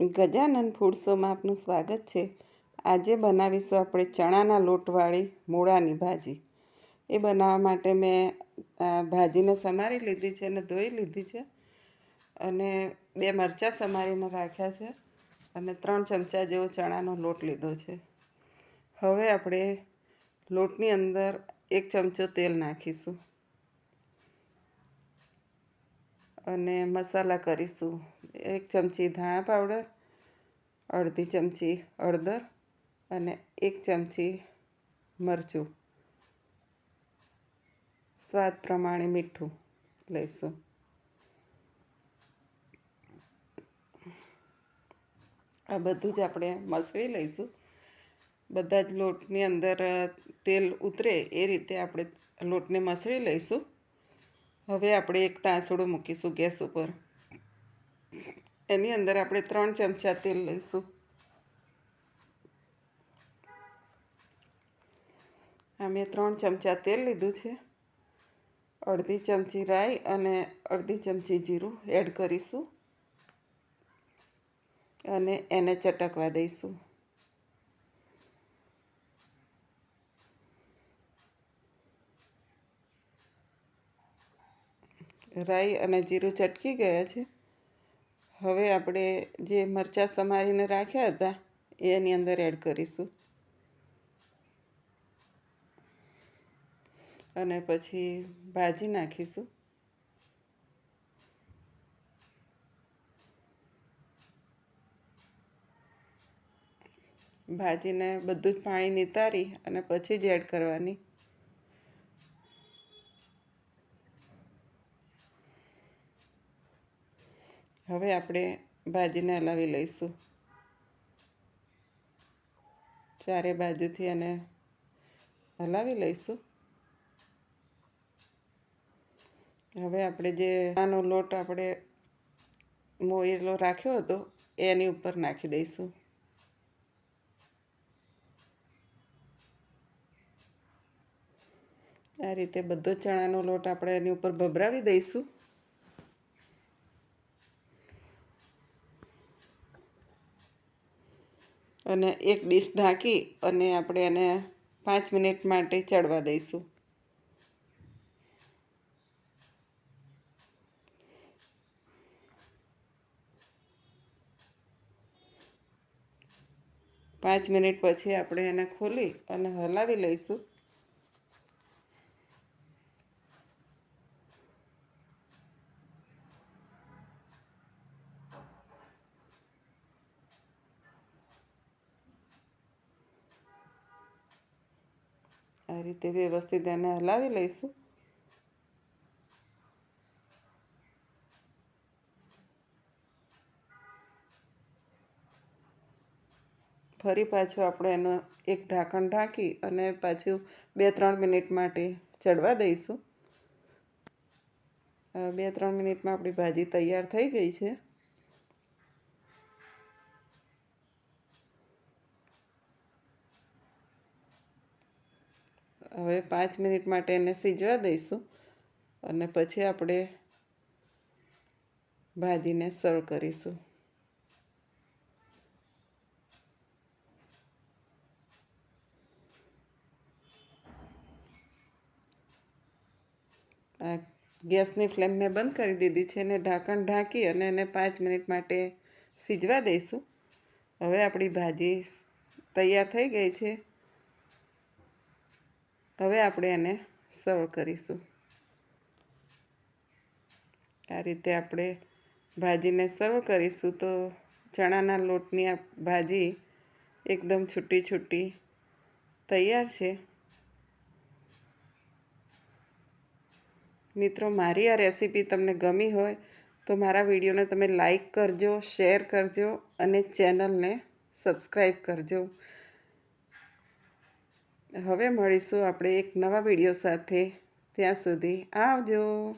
ગજાનન ફૂડસોમાં આપનું સ્વાગત છે. આજે બનાવીશું આપણે ચણાના લોટવાળી મૂળાની ભાજી. એ બનાવવા માટે મેં ભાજીને સમારી લીધી છે અને ધોઈ લીધી છે અને બે મરચાં સમારીને રાખ્યા છે અને ત્રણ ચમચા જેવો ચણાનો લોટ લીધો છે. હવે આપણે લોટની અંદર એક ચમચો તેલ નાખીશું અને મસાલા કરીશું. એક ચમચી ધાણા પાવડર, અડધી ચમચી હળદર અને એક ચમચી મરચું. સ્વાદ પ્રમાણે મીઠું લઈશું. આ બધું જ આપણે મસળી લઈશું. બધા જ લોટની અંદર તેલ ઉતરે એ રીતે આપણે લોટને મસળી લઈશું. હવે આપણે એક તાંસળું મૂકીશું ગેસ ઉપર. એની અંદર આપણે ત્રણ ચમચા તેલ લઈશું. આ મેં ત્રણ ચમચા તેલ લીધું છે. અડધી ચમચી રાઈ અને અડધી ચમચી જીરું એડ કરીશું. અને એને ચટકવા દઈશું. રાઈ અને જીરું ચટકી ગયા છે. હવે આપણે જે મરચાં સમારીને રાખ્યા હતા એ એની અંદર એડ કરીશું. અને પછી ભાજી નાખીશું. ભાજીને બધું જ પાણી નિતારી અને પછી જ એડ કરવાની. હવે આપણે ભાજીને હલાવી લઈશું. ચારે બાજુથી એને હલાવી લઈશું. હવે આપણે જે આનો લોટ આપણે મોયેલો રાખ્યો હતો, એની ઉપર નાખી દઈશું. આ રીતે બધો ચણાનો લોટ આપણે એની ઉપર ભભરાવી દઈશું. અને એક ડીશ ઢાંકી અને આપણે એને પાંચ મિનિટ માટે ચડવા દઈશું. પાંચ મિનિટ પછી આપણે એને ખોલી અને હલાવી લઈશું. આ રીતે વ્યવસ્થિત એને હલાવી લઈશું ફરી પાછું આપણે એનો એક ઢાંકણ ઢાંકી અને પાછું બે ત્રણ મિનિટ માટે ચડવા દઈશું. બે ત્રણ મિનિટમાં આપણી ભાજી તૈયાર થઈ ગઈ છે. હવે પાંચ મિનિટ માટે એને સીજવા દઈશું અને પછી આપણે ભાજીને સર્વ કરીશું. આ ગેસની ફ્લેમ મેં બંધ કરી દીધી છે અને ઢાંકણ ઢાંકી અને એને પાંચ મિનિટ માટે સીજવા દઈશું. હવે આપણી ભાજી તૈયાર થઈ ગઈ છે. હવે આપણે એને સર્વ કરીશું. આ રીતે આપણે ભાજીને સર્વ કરીશું તો ચણાના લોટની આ ભાજી એકદમ છૂટી છૂટી તૈયાર છે. મિત્રો, મારી આ રેસીપી તમને ગમી હોય તો મારા વિડીયોને તમે લાઈક કરજો, શેર કરજો અને ચેનલને સબસ્ક્રાઈબ કરજો. હવે મળીશું આપણે એક નવા વીડિયો સાથે. ત્યાં સુધી આવજો.